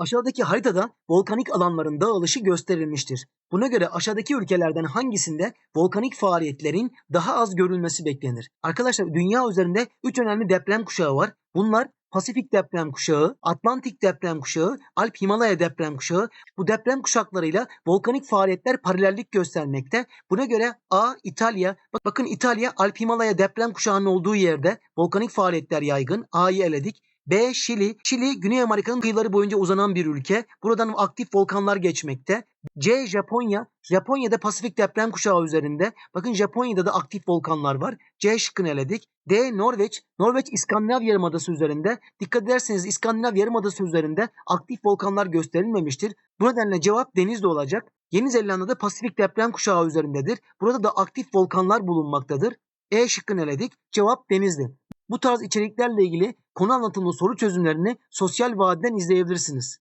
Aşağıdaki haritada volkanik alanların dağılışı gösterilmiştir. Buna göre aşağıdaki ülkelerden hangisinde volkanik faaliyetlerin daha az görülmesi beklenir? Arkadaşlar dünya üzerinde 3 önemli deprem kuşağı var. Bunlar Pasifik deprem kuşağı, Atlantik deprem kuşağı, Alp Himalaya deprem kuşağı. Bu deprem kuşaklarıyla volkanik faaliyetler paralellik göstermekte. Buna göre A. İtalya. Bak, bakın İtalya Alp Himalaya deprem kuşağının olduğu yerde volkanik faaliyetler yaygın. A'yı eledik. B. Şili. Şili Güney Amerika'nın kıyıları boyunca uzanan bir ülke. Buradan aktif volkanlar geçmekte. C. Japonya. Japonya'da Pasifik deprem kuşağı üzerinde. Bakın Japonya'da da aktif volkanlar var. C şıkkını eledik. D. Norveç. Norveç İskandinav Yarımadası üzerinde. Dikkat ederseniz İskandinav Yarımadası üzerinde aktif volkanlar gösterilmemiştir. Bu nedenle cevap denizde olacak. Yeni Zelanda'da Pasifik deprem kuşağı üzerindedir. Burada da aktif volkanlar bulunmaktadır. E şıkkını eledik. Cevap denizli. Bu tarz içeriklerle ilgili konu anlatımlı soru çözümlerini Sosyal Vadiden izleyebilirsiniz.